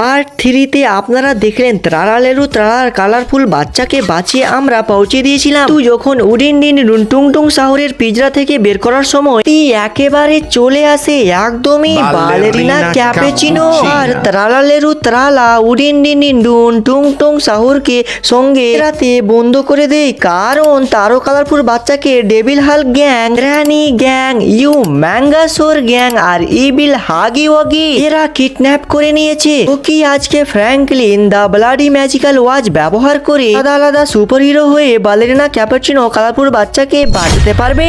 Part থ্রিতে আপনারা দেখলেন ত্রালালেরু ত্রালার কালারফুল বাচ্চাকে বাঁচিয়ে আমরা পৌঁছে দিয়েছিলাম। তুই যখন উডিন ডিন ডুন টুং টুং শহরের পিজরা থেকে বের করার সময় তুই একেবারে চলে আসে একদমই বালেরিনা ক্যাপেচিনো। আর tralalero tralala udin din din dun tung tung শাহুরকে সঙ্গে রাতে বন্ধ করে দেয়। কারণ তারও কালারফুল বাচ্চাকে ডেভিল হাল গ্যাং রানি গ্যাং ইউ ম্যাঙ্গাসোর গ্যাং আর ইবিল হাগি ওয়াগি এরা কিডন্যাপ করে নিয়েছে। কি আজকে Franklin the bloody magical watch ব্যবহার করে আলাদা আলাদা সুপার হিরো হয়ে বালেরিনা ক্যাপাচিনো কালাপুর বাচ্চাকে বাঁচাতে পারবে।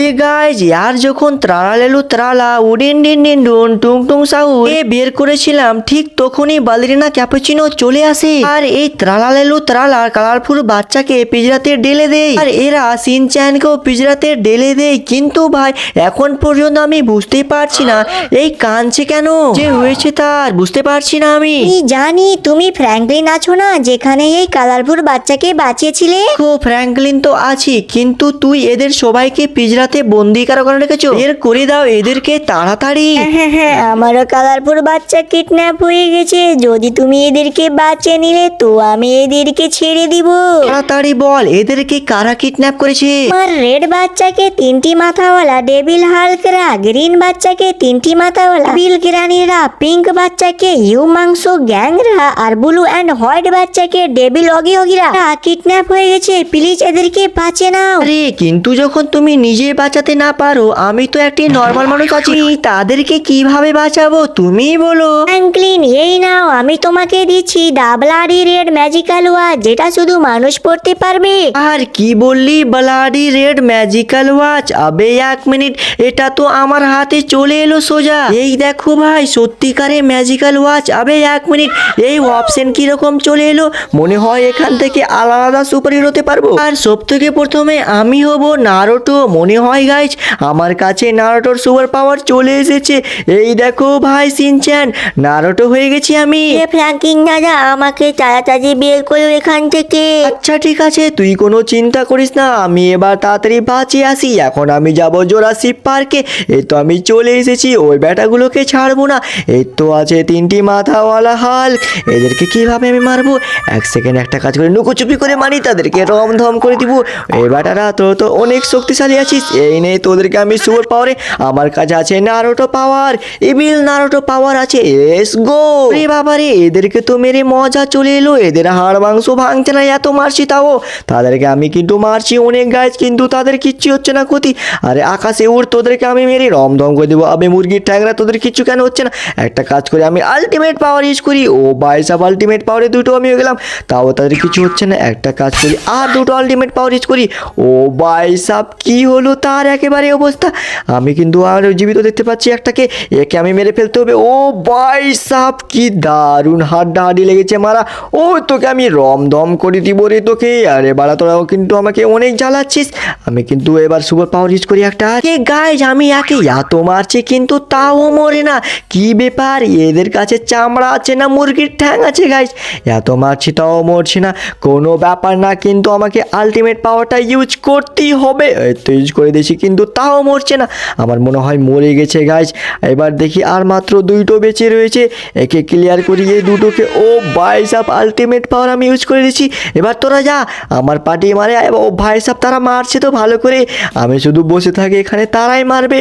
গাইজ আর যখন tralalero tralala udin din din dun tung tung Sau এ বের করেছিলাম ঠিক তখনই বালেরিনা ক্যাপুচিনো চলে আসে আর এই ত্রালালেলু ত্রালার কালারফুল বাচ্চাকে পিজরাতে ডেলে দেয় আর এরা সিনচ্যানকেও পিজরাতে ডেলে দেয় কিন্তু ভাই এখন পর্যন্ত আমি বুঝতে পারছি না এই কাঁদছে কেন যে হয়েছে তার বুঝতে পারছি না আমি জানি তুমি ফ্র্যাঙ্কলিন আছো না যেখানে এই কালারফুল বাচ্চাকে বাঁচিয়েছিলে দেখো ফ্র্যাঙ্কলিন তো আছি কিন্তু তুই এদের সবাইকে পিজরাতে বন্দি কারও কারণে রেখেছো? বের করে দাও এদেরকে তাড়াতাড়ি। হ্যাঁ হ্যাঁ আমারও কালারফুল বাচ্চা কিডন্যাপ হয়ে গেছে। যদি তুমি এদেরকে বাঁচিয়ে নিলে তো আমি এদেরকে ছেড়ে দিব। তাড়াতাড়ি বল এদেরকে কারা কিডন্যাপ করেছে? আমার রেড বাচ্চাকে তিনটি মাথাওয়ালা ডেভিল হালকরা গ্রিন বাচ্চাকে তিনটি মাথাওয়ালা বিল গ্রানিরা পিঙ্ক বাচ্চাকে ইউ মাংস গ্যাংরা আর ব্লু অ্যান্ড হোয়াইট বাচ্চাকে ডেভিল অগি অগিরা কিডন্যাপ হয়ে গেছে প্লিজ এদেরকে বাঁচে নাও। আরে কিন্তু যখন তুমি নিজে বাঁচাতে না পারো আমি তো একটি নর্মাল মানুষ আছি তাদেরকে কীভাবে বাঁচাবো তুমি বলো। ফ্র্যাঙ্কলিন এই নাও আমি তোমাকে দিচ্ছি ডাবলারি রেড ম্যাজিক্যাল ওয়াচ যেটা শুধু মানুষ পড়তে পারবে। আর কি বললি ব্লাডি রেড ম্যাজিক্যাল ওয়াচ আবে এক মিনিট এটা তো আমার হাতে চলে এলো সোজা। এই দেখো ভাই সত্যিকারে ম্যাজিক্যাল ওয়াচ আবে এক মিনিট এই অপশন কীরকম চলে এলো? মনে হয় এখান থেকে আলাদা আলাদা সুপার হিরোতে পারব। আর সব থেকে প্রথমে আমি হব নারোটো মনে হয় গাইজ আমার কাছে নারোটোর সুপার পাওয়ার চলে এসেছে। এই দেখো ভাই সিনচ্যান নারোটো হয়ে গেছি আমি। এ ফ্র্যাঙ্কিং দাদা আমাকে তাড়াতাড়ি বের করো এখান থেকে। আচ্ছা ঠিক আছে তুই কোনো চিন্তা করিস না আমি এবার তাড়াতাড়ি বাঁচিয়ে আসি। এখন আমি যাব জোরাসিক পার্কে এই তো আমি চলে এসেছি ওই ব্যাটাগুলোকে ছাড়বো না। এই তো আছে তিনটি মাথাওয়ালা হাল এদেরকে কীভাবে আমি মারবো? এক সেকেন্ড একটা কাজ করে লুকোচুপি করে মারি তাদেরকে রম ধম করে দিব। এই ব্যাটারা তো তো অনেক শক্তিশালী আছিস। এই নে তোদেরকে আমি সুপার পাওয়ারে আমার কাছে আছে Naruto power evil Naruto power আছে। এস গো রে বাবা রে এদেরকে তো মেরে মজা চলে এলো। এদের হাড় মাংস ভাঙছে না, এত মারছি তাও। তাদেরকে আমি কিন্তু মারছি অনেক গাছ কিন্তু তাদের কিচ্ছু হচ্ছে না ক্ষতি। আরে আকাশে উড়, তোদেরকে আমি মেরে রমধম করে দেবো। আমি মুরগির ঠ্যাংরা, তোদের কিচ্ছু কেন হচ্ছে না? একটা কাজ করি, আমি আলটিমেট পাওয়ার ইউজ করি। ও বাইসাপ আলটিমেট পাওয়ারে দুটো আমি হয়ে গেলাম। তাও তাদের কিছু হচ্ছে না। একটা কাজ করি, আর দুটো আলটিমেট পাওয়ার ইউজ করি। ও বাইসাপ কি হলো তার একেবারে অবস্থা। আমি কিন্তু আর জীবিত দেখতে পাচ্ছি একটাকে, একে আমি মেরে ফেলতে হবে। ও বাইসাপ কি দারুণ হাড্ডাহাড্ডি লেগেছে মারা। ও তোকে আমি রমদম করে দিব রে তোকে। আরে বাড়া, তোরাও কিন্তু আমাকে অনেক জ্বালাচ্ছিস। আমি কিন্তু এবার সুপার পাওয়ার ইউজ করি একটা। এ গাইজ আমি একে এত মারছি কিন্তু তাও মরে না। কি ব্যাপার? এদের কাছে চামড়া আছে না মুরগির ঠ্যাং আছে গাইজ এত মারছি তাও মরছি না। কোনো ব্যাপার না, কিন্তু আমাকে আলটিমেট পাওয়ারটা ইউজ করতেই হবে। তো ইউজ করে দিয়েছি কিন্তু তাও মরছে না। আমার মনে হয় মরে গেছে গাছ এবার দেখি আর মাত্র দুইটো বেঁচে রয়েছে। একে ক্লিয়ার করি, এই দুটোকে। ও বাইস আপ আলটিমেট পাওয়ার আমি ইউজ করে দিচ্ছি এবার তোরা যা, আমার পার্টি মারে। ও ভাই সাহেব তারা মারছে তো ভালো করে। আমি শুধু বসে থাকি এখানে, তারাই মারবে।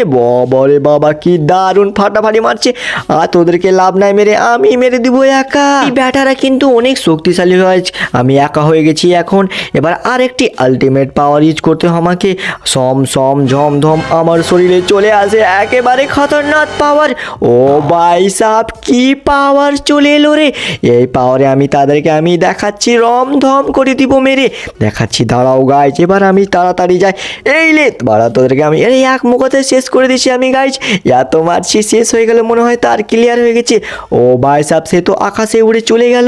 বরে বাবা, কি দারুণ ফাটাফাটি মারছে। আর তোদেরকে লাভ নাই মেরে, আমি মেরে দিব একা। এই ব্যাটারা কিন্তু অনেক শক্তিশালী হয়েছে আমি একা হয়ে গেছি এখন। এবার আরেকটি আলটিমেট পাওয়ার ইউজ করতে আমাকে। সম সম ঝম ধম আমার শরীরে চলে আসে একেবারে খতরনাক পাওয়ার ও ভাই সাহ কি পাওয়ার চলে এলো রে? এই পাওয়ারে আমি তাদেরকে আমি দেখাচ্ছি রম ধম করে দিব মেরে। দেখাচ্ছি, দাঁড়াও গাইজ এবার আমি তাড়াতাড়ি যাই। এই লে, বাড়া, তোদেরকে আমি এই এক মুখতে শেষ করে দিছি আমি গাইজ এত মারছি শেষ হয়ে গেল মনে হয় তার ক্লিয়ার হয়ে গেছে। ও ভাই সাহ সে তো আকাশে উড়ে চলে গেল।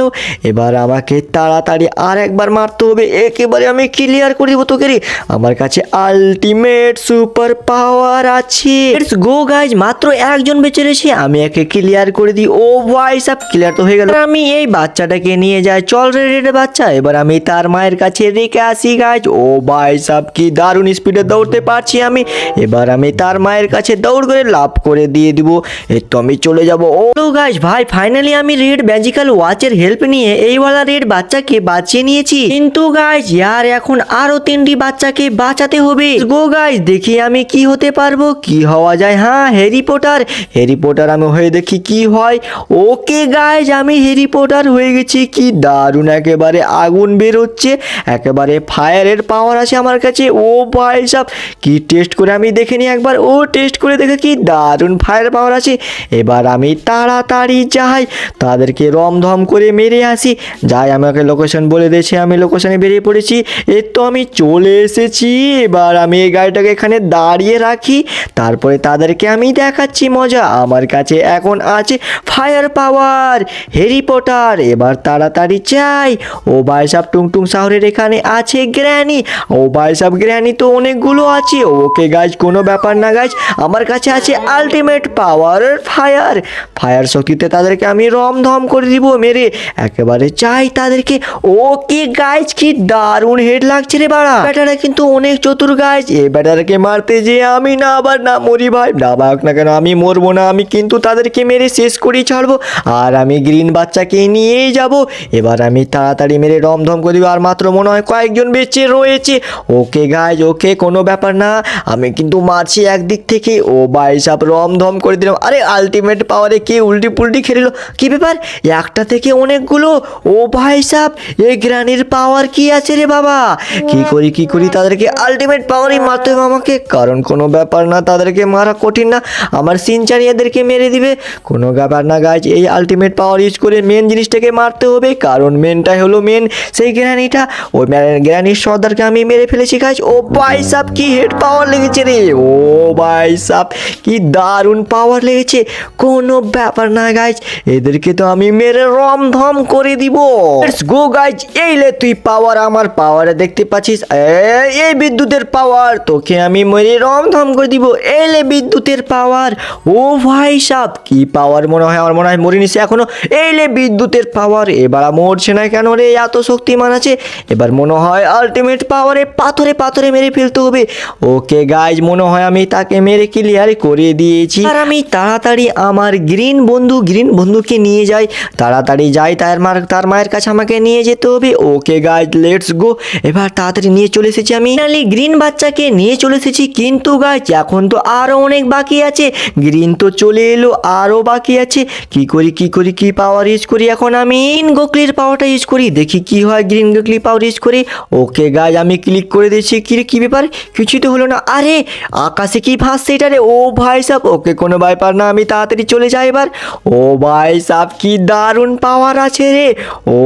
এবার আমাকে তাড়াতাড়ি আর একবার মারতে হবে। একেবারে আমি ক্লিয়ার করে দেবো তোকে রে। আমার কাছে আলটিমেট আলটিমেট সুপার পাওয়ার আছে। লেটস গো গাইজ মাত্র একজন বেঁচে রয়েছে। আমি একে ক্লিয়ার করে দিই। ও ভাই, সব ক্লিয়ার তো হয়ে গেল। আমি এই বাচ্চাটাকে নিয়ে যাই। চল রে রে বাচ্চা। এবার আমি তার মায়ের কাছে রেখে আসি গাইজ ও ভাই, সব কি দারুণ স্পিডে দৌড়তে পারছি আমি। এবার আমি তার মায়ের কাছে দৌড় করে লাভ করে দিয়ে দিব। এই তো আমি চলে যাব। ও গাইজ ভাই ফাইনালি আমি রেড ম্যাজিক্যাল ওয়াচের হেল্প নিয়ে এইওয়ালা রেড বাচ্চাকে বাঁচিয়ে নিয়েছি। কিন্তু গাইজ ইয়ার এখন আরও তিনটি বাচ্চাকে বাঁচাতে হবে। গো গাইজ দেখি আমি কি হতে পারব? কি হওয়া যায়? হ্যাঁ হ্যারি পটার হ্যারি পটার আমি হয়ে দেখি কি হয়। ওকে গাইজ আমি হ্যারি পটার হয়ে গেছি। কি দারুণ একেবারে আগুন বের হচ্ছে একেবারে ফায়ারের পাওয়ার আছে আমার কাছে। ও ভাই সব, কি টেস্ট করে আমি দেখে নিই একবার। ও টেস্ট করে দেখে কি দারুণ ফায়ার পাওয়ার আছে। এবার আমি তাড়াতাড়ি যাই। তাদেরকে রমধম করে মেরে আসি। যাই, আমাকে লোকেশন বলে দিয়েছে। আমি লোকেশনে বেরিয়ে পড়েছি। এর তো আমি চলে এসেছি। এবার আমি এই গাড়িটাকে এখানে দাঁড়িয়ে রাখি। তারপরে তাদেরকে আমি দেখাচ্ছি মজা। আমার কাছে এখন আছে ফায়ার পাওয়ার হেরি পটার। এবার তাড়াতাড়ি চাই ও ভাই সাহেব টুংটুং শহরের এখানে আছে গ্র্যানি। ও ভাই সাহেব গ্র্যানি তো অনেকগুলো আছে। ওকে গাছ কোনো ব্যাপার না গাছ আমার কাছে আছে আলটিমেট পাওয়ার ফায়ার ফায়ার শক্তিতে তাদেরকে আমি রমধম করে দিব মেরে। একেবারে চাই তাদেরকে। ও ওকে গাছ কি দারুণ হেড লাগছে রে বাড়া। কিন্তু অনেক চতুর গাছ এ ব্যাটারাকে মারতে যে আমি না আবার না মরি ভাই। না বাক না কেন, আমি মরবো না, আমি কিন্তু তাদেরকে মেরে শেষ করেই ছাড়বো। আর আমি গ্রিন বাচ্চাকে নিয়েই যাব। এবার আমি তাড়াতাড়ি মেরে রমধম করে আর মাত্র মনে হয় কয়েকজন বেঁচে রয়েছে। ওকে গাইজ ওকে কোনো ব্যাপার না। আমি কিন্তু মারছি একদিক থেকে। ও ভাই সাপ রমধম করে দিলাম আরে আলটিমেট পাওয়ারে কে উল্টি পুল্টি খেলিল? কী ব্যাপার? একটা থেকে অনেকগুলো? ও ভাই সাপ এই গ্রানির পাওয়ার কি আছে রে বাবা? কি করি কি করি তাদেরকে আলটিমেট পাওয়ারই মারতে হবে আমাকে, কারণ কোনো ব্যাপার না, তাদেরকে মারা কঠিন না। আমার সিনচানি এদেরকে মেরে দিবে। কোনো ব্যাপার না গাছ এই আলটিমেট পাওয়ার ইউজ করে মেন জিনিসটাকে মারতে হবে, কারণ মেনটাই হলো মেন সেই গ্রানিটা, ওই গ্রানির সর্দারকে আমি মেরে ফেলেছি গাছ ও ভাই সাপ কি হেড পাওয়ার লেগেছে রে। ও ভাই সাপ কি দারুণ পাওয়ার লেগেছে। কোনো ব্যাপার না গাইজ এদেরকে তো আমি মেরে রমধম করে দিব। গো গাইজ এই লে তুই পাওয়ার আমার পাওয়ারে দেখতে পাচ্ছিস। এই বিদ্যুতের পাওয়ার তোকে আমি মেরে রমধম করে দিব। এলে বিদ্যুতের পাওয়ার ও ভাই সাপ কি পাওয়ার মনে হয়? আমার মনে হয় মরিনি সে এখনও। এলে বিদ্যুতের পাওয়ার এবার আর মরছে না কেন রে? এত শক্তিমান আছে। এবার মনে হয় আলটিমেট পাওয়ারে পাথরে পাথরে মেরে ফেলতে হবে। ওকে গাইজ মনে হয় আমি তাকে মেরে ক্লিয়ার করে দিয়েছি। আর আমি তাড়াতাড়ি আমার গ্রিন বন্ধু গ্রিন বন্ধুকে নিয়ে যাই। তাড়াতাড়ি যাই তার মার তার মায়ের কাছে আমাকে নিয়ে যেতে হবে। ওকে গাইজ লেটস গো এবার তাড়াতাড়ি নিয়ে চলে এসেছি আমি। ফাইনালি গ্রিন বাচ্চাকে নিয়ে চলে এসেছি কিন্তু গাছ এখন তো আরও অনেক বাকি আছে। গ্রিন তো চলে এলো আরও বাকি আছে। কি করি কি করি কি পাওয়ার ইউজ করি? এখন আমি ইন গোকলির পাওয়ারটা ইউজ করি দেখি কি হয় গ্রিন গোকলি পাওয়ার ইউজ করি। ওকে গাছ আমি ক্লিক করে দিয়েছি কি রে, কি ব্যাপার? কিছুই তো হলো না। আরে আকাশে কি ভাসছে এটা রে? ও ভাই সাহ ওকে কোনো ব্যাপার না আমি তাড়াতাড়ি চলে যাই এবার। ও ভাই সাহ কি দারুণ পাওয়ার আছে রে। ও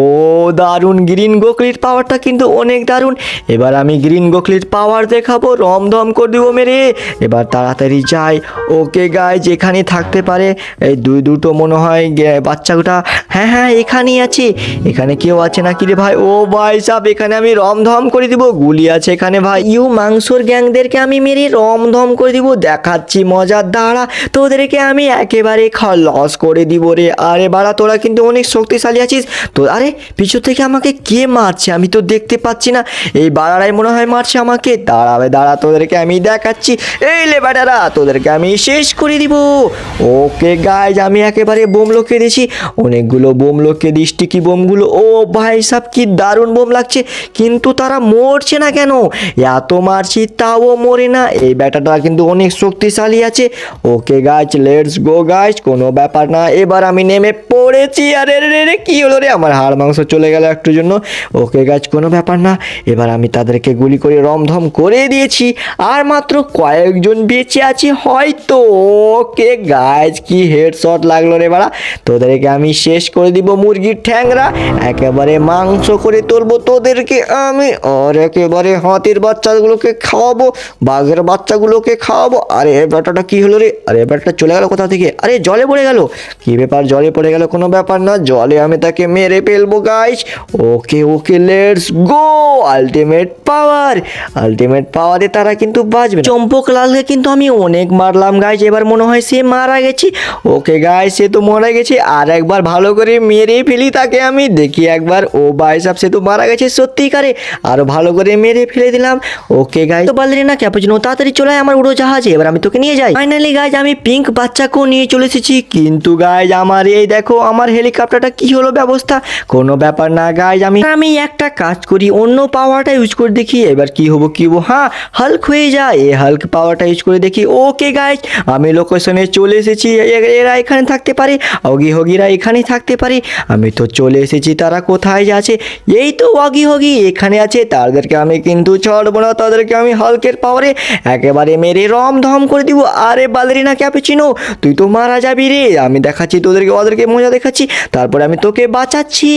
দারুণ গ্রিন গোকলির পাওয়ারটা কিন্তু অনেক দারুণ। এবার আমি গ্রিন গোকলির পাওয়ার দেখাবো রমধম করে দিব মেরে। এবার তাড়াতাড়ি যাই। ওকে গায়ে যেখানে থাকতে পারে। এই দুই দুটো মনে হয় বাচ্চাটা হ্যাঁ হ্যাঁ এখানেই আছে। এখানে কেউ আছে নাকি রে ভাই? ও ভাই সাহ এখানে আমি রমধম করে দিব। গুলি আছে এখানে ভাই। ইউ মাংসর গ্যাংদেরকে আমি মেরে রমধম করে দিব। দেখাচ্ছি মজার দাঁড়া তোদেরকে আমি একেবারে লস করে দিব রে। আরে বাড়া, তোরা কিন্তু অনেক শক্তিশালী আছিস। তো, আরে পিছু থেকে আমাকে কে মারছে? আমি তো দেখতে পাচ্ছি না। এই বাড়ারাই মনে হয় মারছে আমাকে। দাঁড়াবে দাঁড়া তোদেরকে আমি দেখাচ্ছি। এই লে বাড়ারা তোদেরকে আমি শেষ করে দিব। ওকে গাইজ আমি একেবারে বোম লোকে দিয়েছি অনেকগুলো বোম লোকে দিস কি বোমগুলো? ও ভাই সাহ কি দারুণ বোম লাগছে। কিন্তু তারা মরছে না কেন? এত মারছি, তাও মরে না। এই ব্যাটাটা কিন্তু অনেক শক্তিশালী আছে। ওকে গাছ লেটস গো গাছ কোনো ব্যাপার না। এবার আমি নেমে পড়েছি। আরে রে রে কি হলো রে? আমার হাড় মাংস চলে গেল একটু জন্য। ওকে গাছ কোনো ব্যাপার না। এবার আমি তাদেরকে গুলি করে রমধম করে দিয়েছি। আর মাত্র কয়েকজন বেঁচে আছে, হয়তো ওকে গাছ কি হেডশট লাগল রে বাড়া? তোদেরকে আমি শেষ করে দিব মুরগির ঠ্যাংরা, একেবারে মাংস করে তুলবো তোদেরকে আমি, আর একেবারে হাতির বাচ্চাগুলোকে খাওয়াবো, বাঘের বাচ্চাগুলোকে খাওয়াবো। আরে এ ব্যাটাটা কি হলো রে? আরে ব্যাটাটা চলে গেল কোথা থেকে? আরে জলে পড়ে গেল। কি ব্যাপার, জলে পড়ে গেল কোনো ব্যাপার না, জলে আমি তাকে মেরে ফেলব guys okay okay let's go ultimate power ultimate পাওয়ারে তারা কিন্তু বাঁচবে। চম্পক লালকে কিন্তু আমি অনেক মারলাম গাইস এবার মনে হয় সে মারা গেছে। ওকে গাইস সে তো মারা গেছে। আর একবার ভালো করে মেরে ফেলি তাকে আমি। দেখি একবার ও বাইসাব সে তো মারা গেছে সত্যিকারে। আরও ভালো করে মেরে ফেলে দিলাম। ওকে গাইস তো বললি না ক্যাপুচিনো তাড়াতাড়ি চলে আয় আমার উড়োজাহাজে এবার আমি তোকে নিয়ে যাই। ফাইনালি গাইজ আমি পিঙ্ক বাচ্চাকেও নিয়ে চলে এসেছি। কিন্তু গাইজ আমার এই দেখো আমার হেলিকপ্টারটা কি হলো ব্যবস্থা? কোনো ব্যাপার না গাইজ আমি আমি একটা কাজ করি। অন্য পাওয়ারটা ইউজ করে দেখি। এবার কি হব কি হব? হ্যাঁ হাল্ক হয়ে যায়। এই হাল্ক পাওয়ারটা ইউজ করে দেখি ওকে গাইজ আমি লোকেশনে চলে এসেছি। এরা এখানে থাকতে পারে, অগি হগিরা এখানেই থাকতে পারে। আমি তো চলে এসেছি, তারা কোথায় যাচ্ছে? এই তো অগি হগি এখানে আছে, তাদেরকে আমি কিন্তু ছাড়বো না, তাদেরকে আমি হালকের পাওয়ারে একেবারে মেরে রম ধম করে দিব। আরে বালরিনা ক্যাপেচিনো তুই তো মারা যাবি রে। আমি দেখাচ্ছি তোদেরকে, ওদেরকে মজা দেখাচ্ছি। তারপরে আমি তোকে বাঁচাচ্ছি।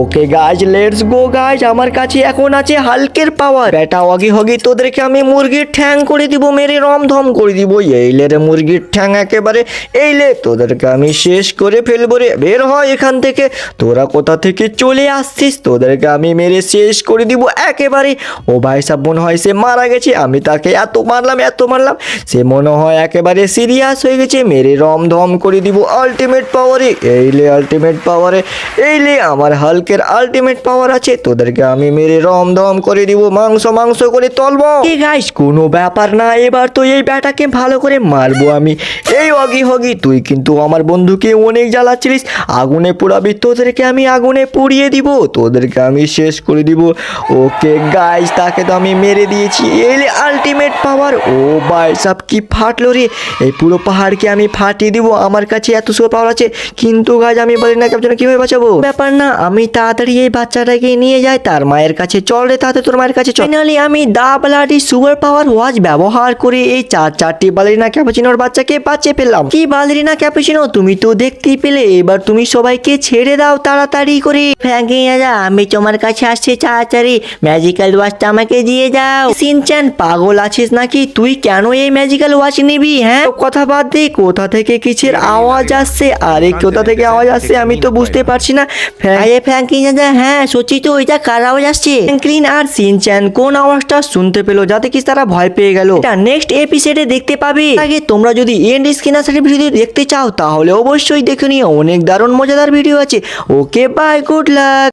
ওকে গাছ লেটস গো গাছ আমার কাছে এখন আছে হালকের পাওয়ার বেটা অগি হগি, তোদেরকে আমি মুরগির ঠ্যাং করে দিব, মেরে রম ধম করে দিব। এই লে রে মুরগির ঠ্যাং একেবারে এই লে তোদেরকে আমি শেষ করে ফেলব রে। বের হয় এখান থেকে, তোরা কোথা থেকে চলে আসছিস? তোদেরকে আমি মেরে শেষ করে দিব। একেবারে, ও ভাই সাহেব মনে হয়, সে মারা গেছে, আমি তাকে এত মারলাম এত মারলাম, সে মনে হয় একেবারে সিরিয়াস হয়ে গেছে, মেরে রম ধম করে দিব আলটিমেট পাওয়ারে এই লে আলটিমেট পাওয়ারে এই লে আমার হালকের আলটিমেট পাওয়ার আছে, তোদেরকে আমি মেরে রম ধম করে দিব, মাংস মাংস করে তলবো। গাইস কোনো ব্যাপার না, এবার তো এই ব্যাটাকে ভালো করে মারবো আমি। এই অগি হগি, তুই কিন্তু আমার বন্ধুকে অনেক জ্বালাচ্ছিলিস। আগুনে পোড়াবি, তোদেরকে আমি আগুনে পুড়িয়ে দিব, তোদেরকে আমি শেষ করে দিব। ওকে গাইস তাকে তো আমি মেরে দিয়েছি। এই আলটিমেট পাওয়ার ও ভাই, সব কি ফাটলো রে? এই পুরো পাহাড়কে আমি ফাটিয়ে দিব, আমার কাছে এত সুপার পাওয়ার আছে। কিন্তু গাছ আমি বলি না কেমন কীভাবে বাঁচাবো? ব্যাপার না, আমি তাড়াতাড়ি এই বাচ্চাটাকে নিয়ে যাই, তার মায়ের কাছে চল রে তাতে তোর মায়ের কাছে ফাইনালি আমি দা বালাটি সুপার পাওয়ার ওয়াচ ব্যবহার করে এই চার চারটি বালেরিনা ক্যাপুচিনোর বাচ্চাকে বাঁচিয়ে পেলাম কি বালেরিনা ক্যাপুচিনো তুমি তো দেখতেই পেলে। এবার তুমি সবাইকে ছেড়ে দাও তাড়াতাড়ি করে। ফ্র্যাঙ্কি রাজা, আমি তোমার কাছে আসছি তাড়াতাড়ি। ম্যাজিক্যাল ওয়াচটা আমাকে দিয়ে যাও সিনচান পাগল আছিস নাকি? তুই কেন এই ম্যাজিক্যাল ওয়াচ নিবি হ্যাঁ? কথা বাদ দে, কোথা থেকে কিসের আওয়াজ আসছে? আরে, কোথা থেকে আওয়াজ আসছে আমি তো বুঝতে পারছি না। আরে ফ্র্যাঙ্কি রাজা হ্যাঁ সত্যি তো ওইটা কার আওয়াজ আসছে? ফ্র্যাঙ্কলিন আর সিনচ্যান, কোন আওয়াজটা শুনতে পেল? যাতে কি তারা ভয় পেয়ে গেল? এটা নেক্সট এপিসোডে দেখতে পাবে। আগে তোমরা যদি এন্ড স্ক্রিনার ভিডিও দেখতে চাও তাহলে অবশ্যই দেখে নিও। অনেক দারুণ মজাদার ভিডিও আছে। Okay bye good luck